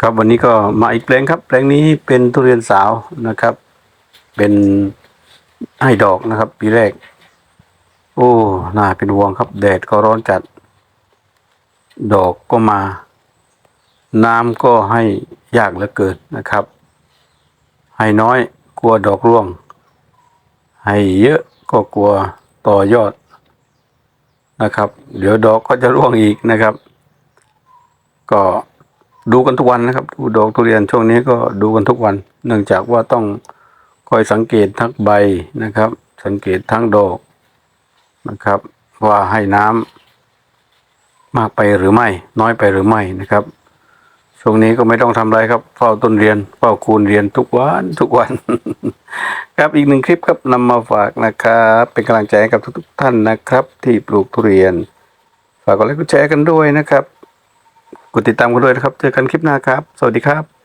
ครับวันนี้ก็มาอีกแปลงครับ แปลงนี้เป็นทุเรียนสาวนะครับ เป็นให้ดอกนะครับ ปีแรก โอ้น่าเป็นห่วงครับ แดดก็ร้อนจัด ดอกก็มา น้ำก็ให้ยากเหลือเกินนะครับ ให้น้อยกลัวดอกร่วง ให้เยอะก็กลัวต่อยอดนะครับ เดี๋ยวดอกก็จะร่วงอีกนะครับ ก็ ดูกันทุกวันนะครับ ดูดอกทุเรียนช่วงนี้ก็ดูกันทุกวัน เนื่องจากว่าต้องคอยสังเกตทั้งใบนะครับ สังเกตทั้งดอกนะครับ ว่าให้น้ำมากไปหรือไม่ น้อยไปหรือไม่นะครับ ช่วงนี้ก็ไม่ต้องทำอะไรครับ เฝ้าต้นเรียนเฝ้าคูณเรียนทุกวันทุกวัน ครับอีกหนึ่งคลิปครับนำมาฝากนะครับ เป็นกำลังใจให้กับทุกๆท่านนะครับ ที่ปลูกทุเรียน ฝากกดไลค์กดแชร์กันด้วยนะครับ กดติดตามกันด้วยนะครับ เจอกันคลิปหน้าครับ สวัสดีครับ